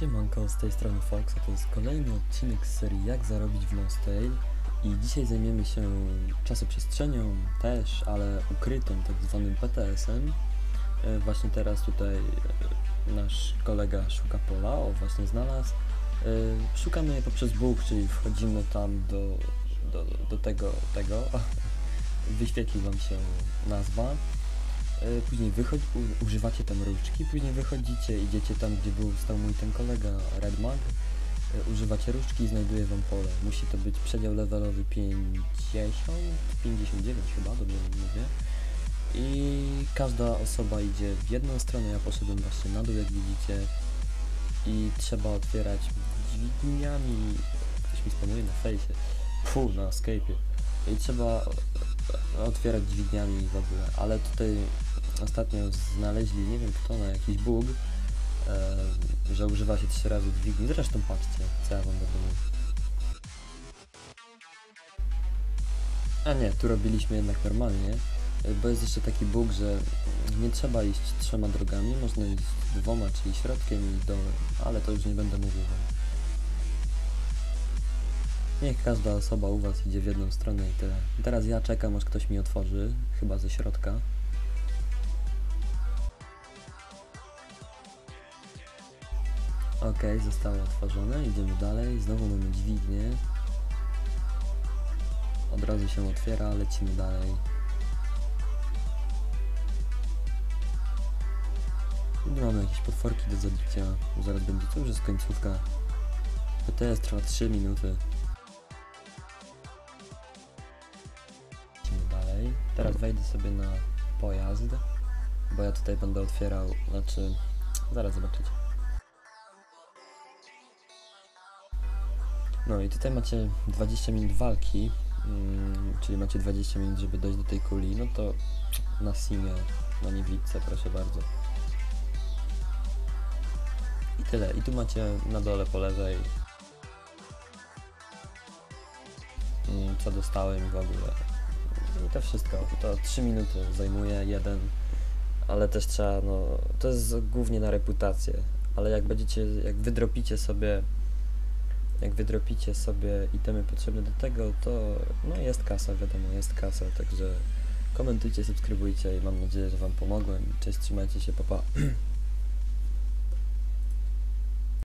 Siemanko, z tej strony Fox, to jest kolejny odcinek z serii Jak zarobić w Nostale i dzisiaj zajmiemy się czasoprzestrzenią też, ale ukrytą, tak zwanym PTS-em. E, Właśnie teraz tutaj e, nasz kolega szuka pola, o właśnie znalazł. E, Szukamy je poprzez Bóg, czyli wchodzimy tam do, do, do tego, tego, wyświetli Wam się nazwa. E, Później wychodzi, u, używacie tam różdżki, później wychodzicie, idziecie tam, gdzie był stał mój ten kolega Redmag. E, Używacie różdżki i znajduje wam pole. Musi to być przedział levelowy 50, 59 chyba, dobrze mówię. I każda osoba idzie w jedną stronę, ja poszedłem właśnie na dół, jak widzicie. I trzeba otwierać dźwigniami, ktoś mi spanuje na fejsie, fu, na escape'ie. I trzeba otwierać dźwigniami w ogóle, ale tutaj ostatnio znaleźli, nie wiem kto, na jakiś bóg, e, że używa się trzy razy dźwigni. Zresztą patrzcie, co ja wam będę mówił. A nie, tu robiliśmy jednak normalnie, e, bo jest jeszcze taki bóg, że nie trzeba iść trzema drogami, można iść dwoma, czyli środkiem i dołem, ale to już nie będę mówił wam. Niech każda osoba u was idzie w jedną stronę i tyle. Teraz ja czekam, aż ktoś mi otworzy, chyba ze środka. Ok, zostało otworzone, idziemy dalej, znowu mamy dźwignię. Od razu się otwiera, lecimy dalej. I mamy jakieś potworki do zabicia, zaraz będzie, to już jest końcówka. PTS trwa 3 minuty. Teraz wejdę sobie na pojazd, bo ja tutaj będę otwierał, znaczy, zaraz zobaczycie. No i tutaj macie 20 minut walki, mm, czyli macie 20 minut, żeby dojść do tej kuli, no to na simie, na niewidce, proszę bardzo. I tyle. I tu macie na dole po lewej mm, co dostałem w ogóle. I to wszystko. To 3 minuty zajmuje jeden, ale też trzeba, no, to jest głównie na reputację, ale jak będziecie, jak wydropicie sobie, jak wydropicie sobie itemy potrzebne do tego, to no jest kasa, wiadomo, jest kasa, także komentujcie, subskrybujcie i mam nadzieję, że Wam pomogłem. Cześć, trzymajcie się, papa. Pa.